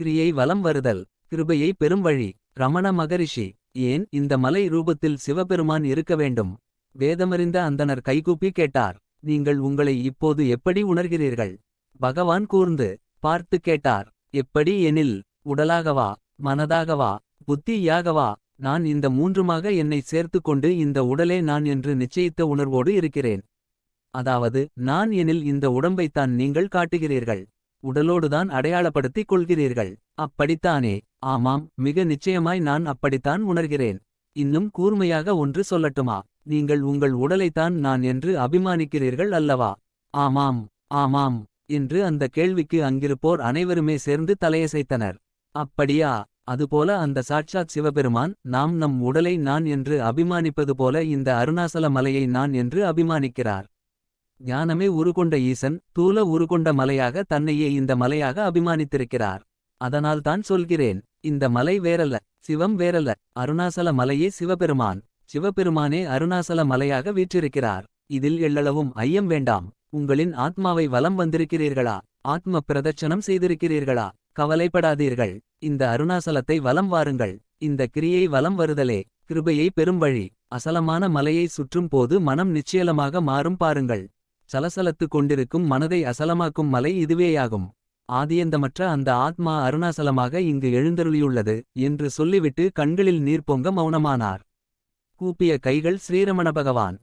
கிரியை வலம் வருதல் கிருபையை பெரும் வழி. ரமண மகரிஷி ஏன் இந்த மலை ரூபத்தில் சிவபெருமான் இருக்க வேண்டும்? வேதமறிந்த அந்தனர் கைகூப்பி கேட்டார் நீங்கள் உங்களை இப்போது எப்படி உணர்கிறீர்கள்? பகவான் கூர்ந்து பார்த்து கேட்டார் எப்படி எனில் உடலாகவா மனதாகவா புத்தியாகவா நான் இந்த மூன்றுமாக என்னை சேர்த்து கொண்டு இந்த உடலே நான் என்று நிச்சயித்த உணர்வோடு இருக்கிறேன். அதாவது நான் எனில் இந்த உடம்பைத்தான் நீங்கள் காட்டுகிறீர்கள். உடலோடுதான் அடையாளப்படுத்திக் கொள்கிறீர்கள். அப்படித்தானே? ஆமாம் மிக நிச்சயமாய் நான் அப்படித்தான் உணர்கிறேன். இன்னும் கூர்மையாக ஒன்று சொல்லட்டுமா? நீங்கள் உங்கள் உடலைத்தான் நான் என்று அபிமானிக்கிறீர்கள் அல்லவா? ஆமாம் ஆமாம் என்று அந்த கேள்விக்கு அங்கிருப்போர் அனைவருமே சேர்ந்து தலையசைத்தனர். அப்படியா? அதுபோல அந்த சாட்சாத் சிவபெருமான் நாம் நம் உடலை நான் என்று அபிமானிப்பது போல இந்த அருணாசல மலையை நான் என்று அபிமானிக்கிறார். ஞானமே உருகொண்ட ஈசன் தூல உருகொண்ட மலையாக தன்னையே இந்த மலையாக அபிமானித்திருக்கிறார். அதனால்தான் சொல்கிறேன் இந்த மலை வேறல்ல சிவம் வேறல்ல அருணாசல மலையே சிவபெருமான் சிவபெருமானே அருணாசல மலையாக வீற்றிருக்கிறார். இதில் எள்ளளவும் ஐயம் வேண்டாம் உங்களின் ஆத்மாவை வலம் வந்திருக்கிறீர்களா ஆத்ம பிரதட்சணம் செய்திருக்கிறீர்களா கவலைப்படாதீர்கள் இந்த அருணாசலத்தை வலம் வாருங்கள் இந்த கிரியை வலம் வருதலே கிருபையை பெரும் வழி அசலமான மலையை சுற்றும் போது மனம் நிச்சயலமாக மாறும் பாருங்கள். சலசலத்து கொண்டிருக்கும் மனதை அசலமாக்கும் மலை இதுவேயாகும். ஆதியந்தமற்ற அந்த ஆத்மா அருணாசலமாக இங்கு எழுந்தருளியுள்ளது என்று சொல்லிவிட்டு கண்களில் நீர் பொங்க மௌனமானார். கூப்பிய கைகள் ஸ்ரீரமண பகவான்.